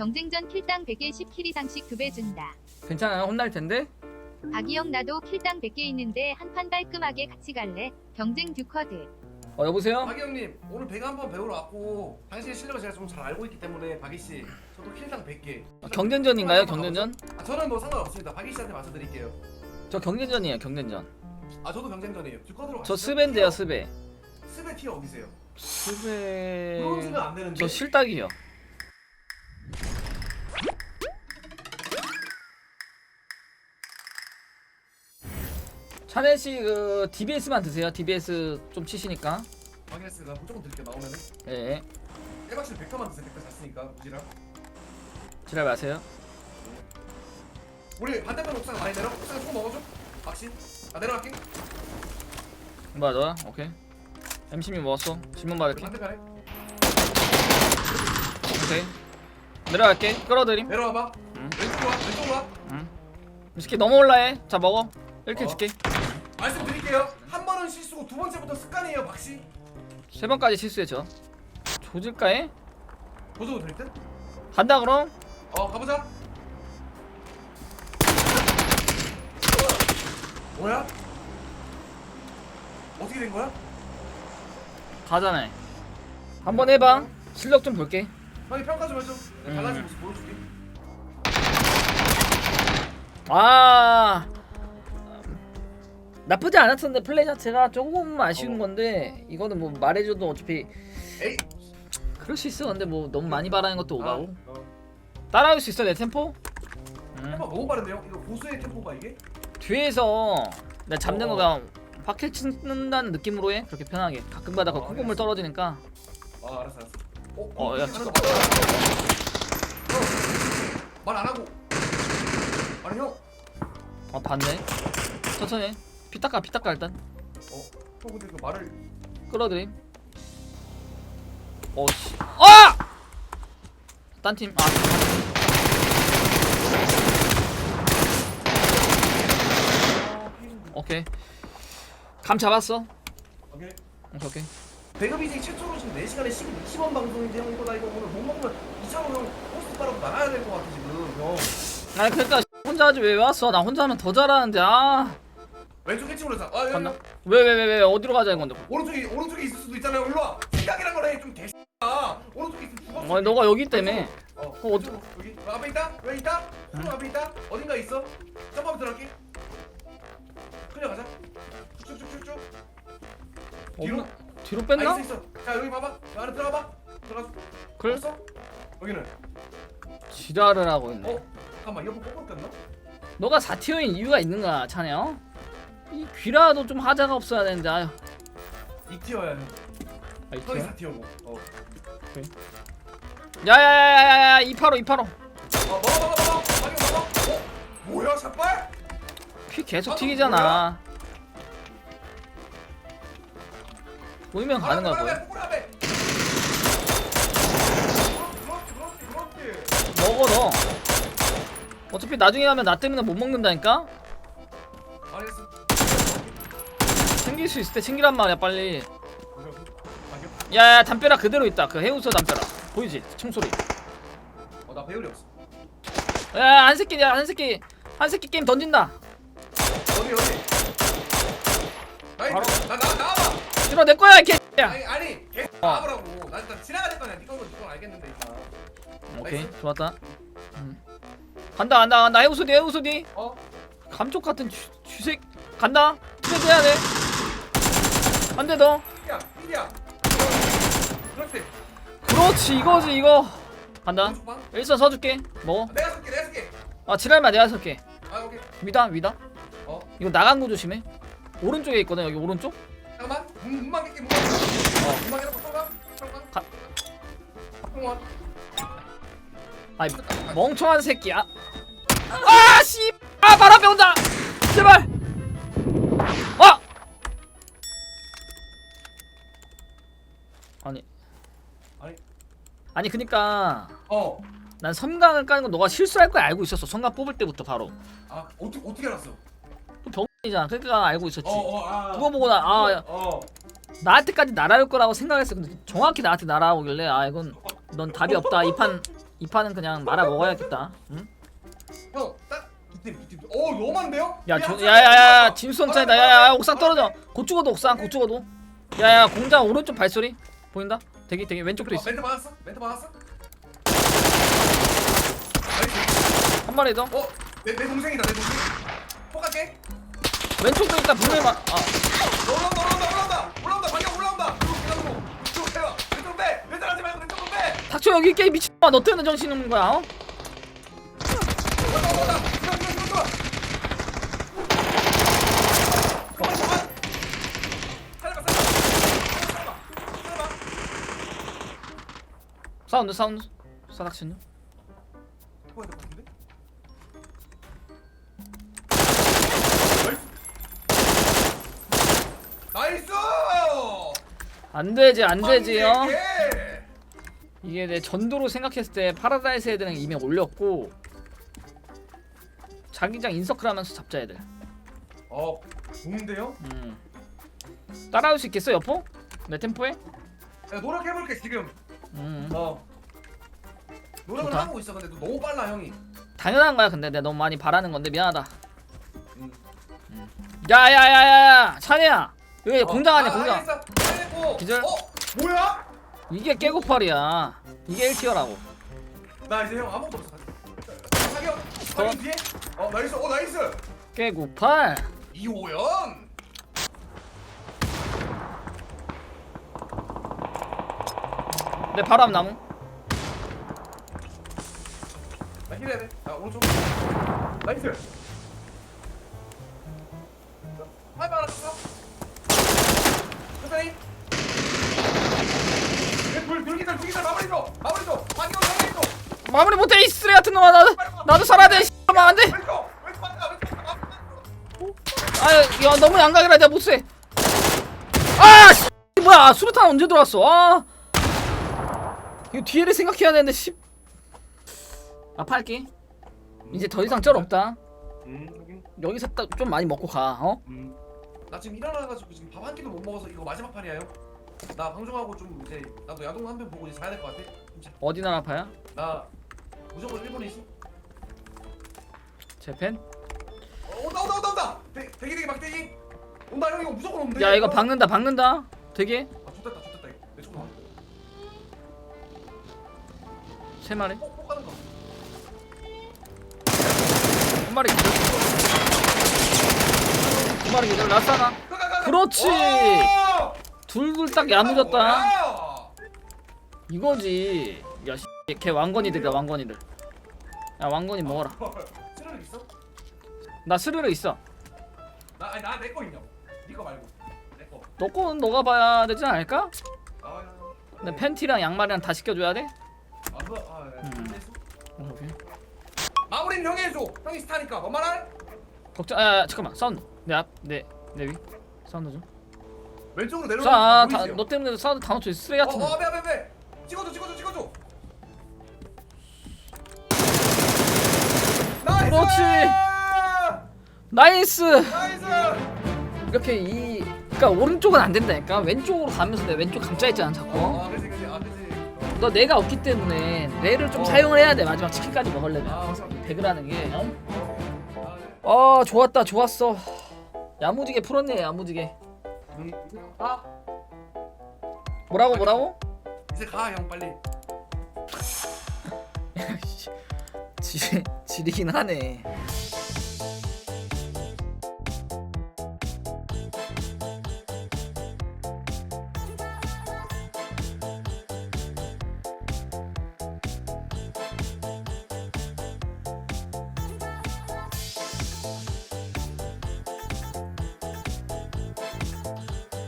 경쟁 전 킬당 100에 10킬 이상씩 2배 준다. 괜찮아요 혼날 텐데 박이형 나도 킬당 100개 있는데 한 판 깔끔하게 같이 갈래? 경쟁 듀커드. 어 여보세요 박이 형님 오늘 배가 한번 배우러 왔고 당신의 실력을 제가 좀 잘 알고 있기 때문에 박이 씨 저도 킬당 100개. 어, 경쟁전인가요 경쟁전 아, 저는 뭐 상관없습니다. 박이 씨한테 맞춰드릴게요. 저 경쟁전이에요 경쟁전 아 저도 경쟁전이에요. 듀커드로 저 스벤데요 스베 스베 티어 어디세요? 스베 브론즈는 안 되는데. 저 실닭이요 차례 씨그 DBS만 드세요 DBS 좀 치시니까 확인했으니까 무조건 드릴게요 나오면은. 예 깨박씨 100%만 드세요. 100% 잤으니까 무지랑. 지랄 마세요 우리 반대편 옥상 많이 내려. 옥상에 총 먹어줘. 박씨. 아 내려갈게. 맞아 오케이 M16 먹었어 신문 받을게 반대편에. 오케이 내려갈게 끌어들임 내려와봐. 응. 왼쪽으로 와. 왼쪽으로 와. 이 새끼 너무 올라해 자 먹어 이렇게 어. 줄게 말씀드릴게요. 한 번은 실수고 두 번째부터 습관이에요, 박씨. 세 번까지 실수했죠 조질까해? 보조도 될 듯? 간다 그럼 어, 가보자. 뭐야? 어떻게 된 거야? 가자네 한번 해봐 실력 좀 볼게 형이 평가 좀 해줘. 음. 달라진 모습 보여줄게. 아 나쁘지 않았었는데 플레이 자체가 조금 아쉬운 어. 건데 이거는 뭐 말해줘도 어차피 에이. 그럴 수 있어 근데 뭐 너무 많이 바라는 것도 오가고 아, 어. 따라올 수 있어 내 템포? 응. 템포 너무 빠른데요? 이거 고수의 템포가 이게? 뒤에서 내가 잡는 어. 거가 확킬 치는다는 느낌으로 해 그렇게 편하게 가끔가다 가 어, 콧구물 알겠어. 떨어지니까 아, 알았어, 알았어. 어, 어, 야, 잠깐. 말안 하고. 아니 형. 아 봤네 천천히 해. 피 닦아 피 닦아 일단. 어, 형 근데 그 말을 끌어들임 어씨. 아! 딴팀 아. 아, 피해준다. 오케이. 감 잡았어. 오케이. 오케이 오케이. 배급 이제 최초로 지금 4시간에 20원 방송인데 형 이거 나 이거 오늘 못 먹으면 이창호 형 포스트 빨아고 나가야 될 것 같아 지금 형. 아니 그러니까 혼자 하지 왜 왔어? 나 혼자 하면 더 잘하는데 아왜왜왜왜 왼쪽 1층으로 자 아, 형, 갔나? 형. 왜, 왜, 왜, 어디로 가자는 건데 오른쪽에 오른쪽에 있을 수도 있잖아요 일로 와 생각이란 걸 해 좀 개X야 오른쪽에 있으면 죽었어 어 너가 여기 때문에 어, 어, 어디- 왼쪽, 여기 어, 앞에 있다? 여기 있다? 응? 앞에 있다? 어딘가 있어? 점프하면 들어갈게 클리어 가자 쭉쭉쭉쭉 뒤로? 없나? 뒤로 아 뺐나? 있어 있어 자 여기 봐봐 여기 안에 들어가봐 들어가 그래? 없어? 여기는 지랄을 하고 있네 어? 잠깐만 이어폰 꺾을 꼈나? 너가 4티어인 이유가 있는가 차냐? 이 귀라도 좀 하자가 없어야 되는데 아유 2티어야 형 아, 이 형이 티어? 4티어고. 어. 야야야야야야 285 285 어, 먹어 먹어 먹어. 빨리 먹어 어? 뭐야 샷발? 피 계속 아, 튀기잖아. 보이면 가는 거야 뭐야 그렇지 그렇지 그렇지 먹어 너. 어차피 나중에 가면 나 때문에 못 먹는다니까? 알겠어 챙길 수 있을 때 챙기란 말이야 빨리. 야야 담벼락 그대로 있다. 그 해우서 담벼락. 보이지? 총소리. 어나 배율이 없어. 야한 새끼 야한 새끼 한 새끼 게임 던진다. 어디 어디? 아니 바로. 나 나 나와봐. 들어 내 거야 이 개야. 아니 아니 계속 어. 나와보라고. 나 일단 지나가야 될 거냐 니꺼 니꺼 알겠는데 일단 오케이 나이스. 좋았다. 음. 간다 간다 간다. 해우소 뒤 해우소 뒤 어? 감쪽 같은 쥐, 쥐색. 간다. 그래도 해야 돼 안돼 너. 야 삐리야 그렇지 그렇지 이거지 이거. 간다. 일선 서줄게. 먹어 아, 내가 쏠게 내가 쏠게 아 지랄마 내가 설게. 아 오케이 위다 위다. 어 이거 나간 거 조심해. 오른쪽에 있거든 여기 오른쪽? 잠깐만 문, 깰게 문만 깰게 문만 깨놓고 들어가. 들어가 가. 통화 아이 멍청한 새끼야. 아씨. 아 바람에 온다. 제발 아니. 아니 그니까 어 난 섬광을 까는 건 너가 실수할 걸 알고 있었어 섬광 뽑을 때부터 바로 아 어떻게 어떻게 알았어? 또 병이잖아 그러니까 알고 있었지 어어 아 그거 보고 나아 어. 나한테까지 날아올 거라고 생각했어 근데 정확히 나한테 날아오길래 아 이건 넌 답이 없다 이 판 이 판은 그냥 말아 먹어야겠다. 응? 형딱두팀두팀오 너무한데요? 야, 저, 야야야, 진수성찬이다. 야야, 옥상 떨어져. 곧 죽어도 옥상, 곧 죽어도. 야야, 공장 오른쪽 발소리 보인다? 대기 대기 왼쪽도 있어. 멘트 맞았어? 멘트 맞았어? 한 마리 더. 어? 내, 내 동생이다 내 동생 포갈게 왼쪽도 있다. 분명히 막. 아, 올라온다 올라온다 올라온다 올라온다 방향 올라온다 그리고 해봐 왼쪽 빼 왼쪽 하지 말고 왼쪽으로 빼 닥쳐 여기 게임 미친놈아. 너 때문에 정신 없는 거야. 어? 올라온다 올라온다 들어와 들어와 들어와 그만 그만 살려봐 살려봐 살려봐 살려봐 사운드 사운드. 사닥치는. 해봐야 될것 같은데? 나이스! 안 되지 안 되지 어. 예. 이게 내 전도로 생각했을 때 파라다이스 애들은 이미 올렸고 자기장 인서클 하면서 잡자 애들. 어, 좋은데요? 음. 따라올 수 있겠어 여포? 내 템포에? 내가 노력해볼게 지금. 음. 어. 노력을 좋다. 하고 있어. 근데 너 너무 빨라 형이. 당연한 거야 근데 내가 너무 많이 바라는 건데 미안하다. 음. 야야야야야 찬이야 여기 공장 안에 아, 공장. 알겠어. 알겠고. 기절. 어, 뭐야? 이게 깨고팔이야. 이게 1티어라고. 나 이제 형 아무것도 없어. 사격. 더. 사격 뒤에. 어, 나이스. 어, 나이스. 깨고팔. 이호연. 내 바로 앞 나무. 나 힐해야 돼. 아, 오른쪽. 나이스. 파이브 하나 쳤어. 천천히. 불, 불기절, 불기절 마무리 줘. 마무리 줘. 방금 마무리 줘. 마무리 못해 이 쓰레 같은 놈아 나도 나도 살아야 돼. 씨발 안돼. 왼쪽, 왼쪽 맞다, 왼쪽 맞다. 아야 너무 양각이라 내가 못 쎄. 아 씨. 뭐야 수류탄 언제 들어왔어? 아. 이거 뒤에를 생각해야 되는데 씨. 아파할게. 이제 더 이상 쩔 없다. 음, 여기. 여기서 딱 좀 많이 먹고 가. 어? 음. 나 지금 일어나가지고 지금 밥 한 끼도 못 먹어서 이거 마지막 판이야 형. 나 방송하고 좀 이제 나도 야동 한 편 보고 이제 자야 될 것 같아. 진짜. 어디 나라 파야? 나 무조건 일본에 있어. 재팬? 어, 온다 온다 온다 온다. 대, 대기 대기 막대기. 온다 형 이거 무조건 온대. 야 이거 박는다 박는다. 되게 세 마리. 꼭꼭 가는 거. 한 마리 기절. 두 마리 기절. 라싸나. 가, 가, 가. 그렇지. 오! 둘둘 딱 야무졌다. 뭐야? 이거지. 야, 씨, 걔 왕건이들이다 왕건이들. 야 왕건이 먹어라. 스르륵 있어? 나 스르르 있어. 나 아니 나내 거 있냐? 네거 말고 내 거. 너 거는 너가 봐야 되지 않을까? 아, 근데 팬티랑 양말이랑 다 시켜줘야 돼. 아, 뭐, 아, 예. 음. 오케이. 마무리는 형이 해줘. 형이 스타니까. 뭔 말할? 걱정. 아, 야, 잠깐만. 사운드. 내 앞, 내, 내 위. 사운드 좀. 왼쪽으로 내려오는 자, 거 다, 보이세요? 너 때문에 사운드 다 놓쳐. 쓰레기 어, 같은 거. 어, 배, 배, 배. 찍어줘, 찍어줘, 찍어줘. 나이스! 그렇지. 나이스. 나이스! 이렇게 이, 그러니까 오른쪽은 안 된다니까. 왼쪽으로 가면서 내 왼쪽 감자 있잖아, 자꾸. 어, 아, 그지, 그지, 아, 그지. 너 내가 없기 때문에 뇌를 좀 어. 사용을 해야 돼. 마지막 치킨까지 먹으려면. 아. 배그라는 게. 어? 아, 좋았다, 좋았어. 야무지게 풀었네, 야무지게. 음, 아, 뭐라고, 뭐라고? 이제 가, 형 빨리. 지, 지리긴 하네.